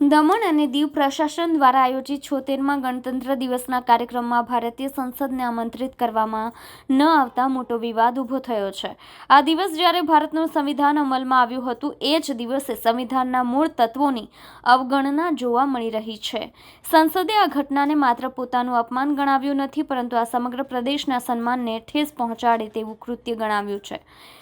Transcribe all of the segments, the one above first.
દમણ અને દીવ પ્રશાસન દ્વારા આયોજિત છોતેરમાં ગણતંત્ર દિવસના કાર્યક્રમમાં ભારતીય સંસદને આમંત્રિત કરવામાં ન આવતા મોટો વિવાદ ઊભો થયો છે. આ દિવસ જ્યારે ભારતનું સંવિધાન અમલમાં આવ્યું હતું, એ જ દિવસે સંવિધાનના મૂળ તત્વોની અવગણના જોવા મળી રહી છે. સંસદે આ ઘટનાને માત્ર પોતાનું અપમાન ગણાવ્યું નથી, પરંતુ આ સમગ્ર પ્રદેશના સન્માનને ઠેસ પહોંચાડે તેવું કૃત્ય ગણાવ્યું છે.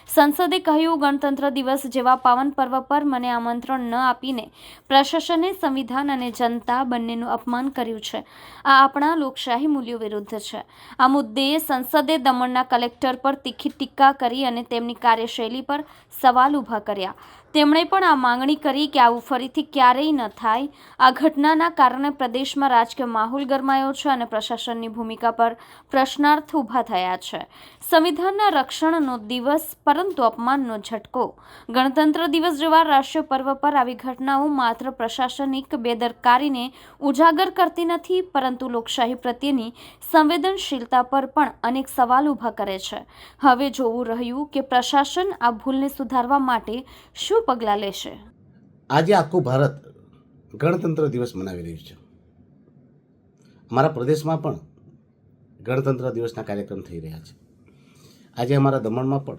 સંસદે કહ્યું, ગણતંત્ર દિવસ જેવા પાવન પર્વ પર મને આમંત્રણ ન આપીને પ્રશાસને, સંવિધાન અને જનતા બંનેનું અપમાન કર્યું છે. આ આપણા લોકશાહી મૂલ્યો વિરુદ્ધ છે. આ મુદ્દે સંસદે દમણના કલેક્ટર પર તીખી ટીકા કરી અને તેમની કાર્યશૈલી પર સવાલ ઊભા કર્યા. તેમણે પણ આ માંગણી કરી કે આવું ફરીથી ક્યારેય ન થાય. આ ઘટનાના કારણે પ્રદેશમાં રાજકીય માહોલ ગરમાયો છે અને પ્રશાસનની ભૂમિકા પર પ્રશ્નાર્થ ઊભા થયા છે. સંવિધાનના રક્ષણનો દિવસ પરંતુ અપમાનનો ઝટકો. ગણતંત્ર દિવસ જેવા રાષ્ટ્રીય પર્વ પર આવી ઘટનાઓ માત્ર પ્રશાસનિક બેદરકારીને ઉજાગર કરતી નથી, પરંતુ લોકશાહી પ્રત્યેની સંવેદનશીલતા પર પણ અનેક સવાલ ઊભા કરે છે. હવે જોવું રહ્યું કે પ્રશાસન આ ભૂલને સુધારવા માટે શું પગલાં લેશે? આજે આખું ભારત ગણતંત્ર દિવસ મનાવી રહ્યું છે. અમારા પ્રદેશમાં પણ ગણતંત્ર દિવસના કાર્યક્રમ થઈ રહ્યા છે. આજે અમારા દમણમાં પણ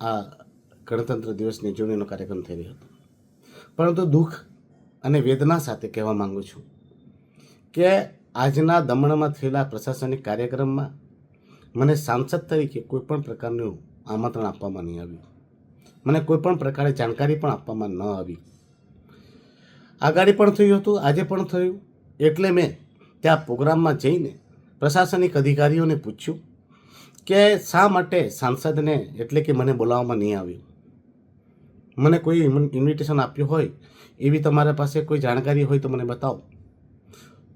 આ ગણતંત્ર દિવસની ઉજવણીનો કાર્યક્રમ થઈ રહ્યો હતો. પરંતુ દુઃખ અને વેદના સાથે કહેવા માંગુ છું કે આજના દમણમાં થયેલા પ્રશાસનિક કાર્યક્રમમાં મને સાંસદ તરીકે કોઈપણ પ્રકારનું આમંત્રણ આપવામાં નહીં આવ્યું. મને કોઈ પણ પ્રકારે જાણકારી પણ આપવામાં ન આવી. આગાડી પણ થયું હતું, આજે પણ થયું. એટલે મેં ત્યાં પ્રોગ્રામમાં જઈને પ્રશાસનિક અધિકારીઓને પૂછ્યું કે શા માટે સાંસદને એટલે કે મને બોલાવવામાં નહીં આવ્યું? મને કોઈ ઇન્વિટેશન આપ્યું હોય, એવી તમારા પાસે કોઈ જાણકારી હોય તો મને બતાવો.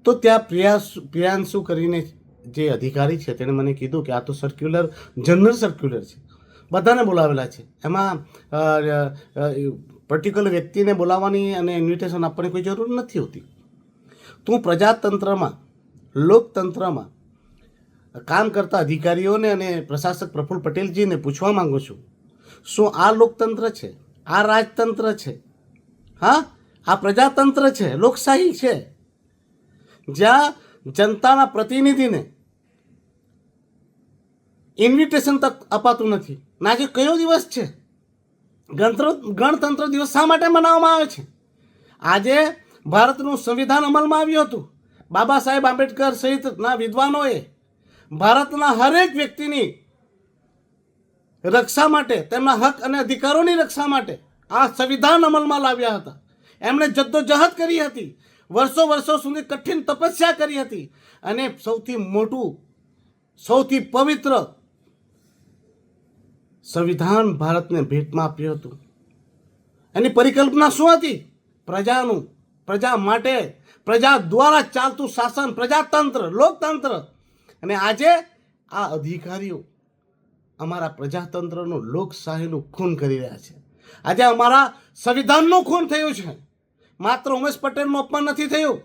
તો ત્યાં પ્રિયાસ, પ્રિયાંશુ કરીને જે અધિકારી છે, તેણે મને કીધું કે આ તો સર્ક્યુલર જનરલ સર્ક્યુલર છે. બધાને બોલાવેલા છે. એમાં પર્ટિક્યુલર વ્યક્તિને બોલાવવાની અને ઇન્વિટેશન આપવાની કોઈ જરૂર નથી હોતી. તું પ્રજાતંત્રમાં, લોકતંત્રમાં કામ કરતા અધિકારીઓને અને પ્રશાસક પ્રફુલ્લ પટેલજીને પૂછવા માંગુ છું, શું આ લોકતંત્ર છે? આ રાજતંત્ર છે? હા? આ પ્રજાતંત્ર છે? લોકશાહી છે? જ્યાં જનતાના પ્રતિનિધિને ઇન્વિટેશન તક અપાતું નથી. ના આજે કયો દિવસ છે? ગણતંત્ર ગણતંત્ર દિવસ શા માટે મનાવવામાં આવે છે? આજે ભારતનું સંવિધાન અમલમાં આવ્યું હતું. બાબા સાહેબ આંબેડકર સહિતના વિદ્વાનોએ ભારતના હરેક વ્યક્તિની રક્ષા માટે, તેમના હક અને અધિકારોની રક્ષા માટે આ સંવિધાન અમલમાં લાવ્યા હતા. એમણે જદ્દોજહદ કરી હતી. વર્ષો વર્ષો સુધી કઠિન તપસ્યા કરી હતી. અને સૌથી મોટું, સૌથી પવિત્ર સંવિધાન ભારતને ભેટમાં આપ્યું હતું. એની પરિકલ્પના શું હતી? પ્રજાનું, પ્રજા માટે, પ્રજા દ્વારા ચાલતું શાસન, પ્રજાતંત્ર, લોકતંત્ર. અને આજે આ અધિકારીઓ અમારા પ્રજાતંત્રનું લોકશાહીનું ખૂન કરી રહ્યા છે. આજે અમારા સંવિધાનનું ખૂન થયું છે. માત્ર ઉમેશ પટેલનું અપમાન નથી થયું.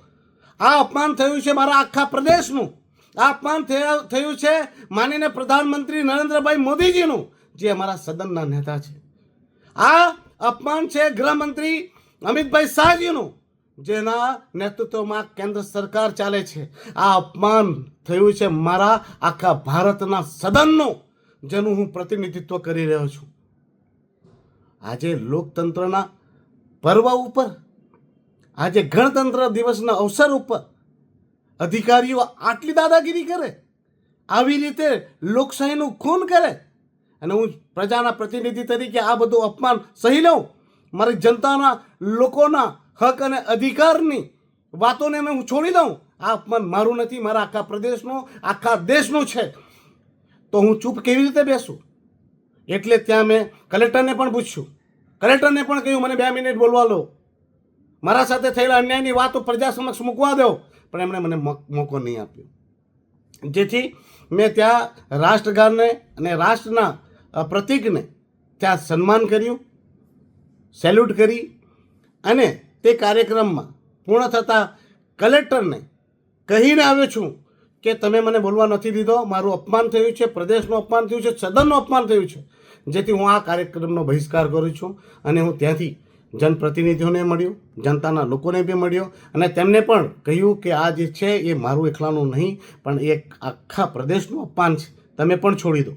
આ અપમાન થયું છે મારા આખા પ્રદેશનું. આ અપમાન થયા- છે માનીને પ્રધાનમંત્રી નરેન્દ્રભાઈ મોદીજીનું. જે અમારા સદનના નેતા છે. આ અપમાન છે ગૃહમંત્રી અમિતભાઈ શાહજીનું, જેના નેતૃત્વમાં કેન્દ્ર સરકાર ચાલે છે. આ અપમાન થયું છે મારા આખા ભારતના સદનનું, જેનું હું પ્રતિનિધિત્વ કરી રહ્યો છું. આજે લોકતંત્રના પર્વ ઉપર, આજે ગણતંત્ર દિવસના અવસર ઉપર, અધિકારીઓ આટલી દાદાગીરી કરે, આવી રીતે લોકશાહીનું ખૂન કરે અને હું પ્રજાના પ્રતિનિધિ તરીકે આ બધું અપમાન સહી લઉં? મારી જનતાના લોકોના હક અને અધિકારની વાતોને મેં હું છોડી દઉં? આ અપમાન મારું નથી, મારા આખા પ્રદેશનું, આખા દેશનું છે. તો હું ચૂપ કેવી રીતે બેસું? એટલે ત્યાં મેં કલેક્ટરને પણ પૂછ્યું. કલેક્ટરને પણ કહ્યું, મને બે મિનિટ બોલવા લો મારા સાથે થયેલા અન્યાયની વાતો પ્રજા સમક્ષ મૂકવા દો. પણ એમણે મને મોક- નહીં આપ્યો. જેથી મેં ત્યાં રાષ્ટ્રગાનને અને રાષ્ટ્રના પ્રતીકને ત્યાં સન્માન કર્યું, સેલ્યુટ કરી અને તે કાર્યક્રમમાં પૂર્ણ થતાં કલેક્ટરને કહીને આવ્યો છું કે તમે મને બોલવા નથી દીધો, મારું અપમાન થયું છે, પ્રદેશનું અપમાન થયું છે, સદનનું અપમાન થયું છે. જેથી હું આ કાર્યક્રમનો બહિષ્કાર કરું છું અને હું ત્યાંથી જનપ્રતિનિધિઓને મળ્યો, જનતાના લોકોને બી મળ્યો અને તેમને પણ કહ્યું કે આ જે છે એ મારું એકલાનું નહીં, પણ એક આખા પ્રદેશનું અપમાન છે. તમે પણ છોડી દો.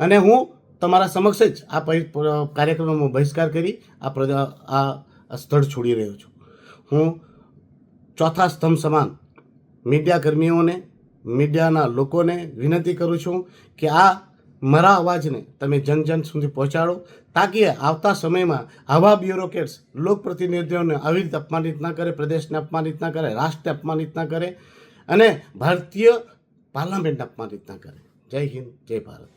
અને હું તમારા સમક્ષ જ આ કાર્યક્રમનો બહિષ્કાર કરી આ પ્રજા આ સ્થળ છોડી રહ્યો છું. હું ચોથા સ્તંભ સમાન મીડિયા કર્મીઓને, મીડિયાના લોકોને વિનંતી કરું છું કે આ મારા અવાજને તમે જન જન સુધી પહોંચાડો તાકી આવતા સમયમાં આવા બ્યુરોક્રેટ્સ લોકપ્રતિનિધિઓને આવી રીતે અપમાનિત ના કરે, પ્રદેશને અપમાનિત ના કરે, રાષ્ટ્રને અપમાનિત ના કરે અને ભારતીય પાર્લામેન્ટને અપમાનિત ના કરે. જય હિન્દ, જય ભારત.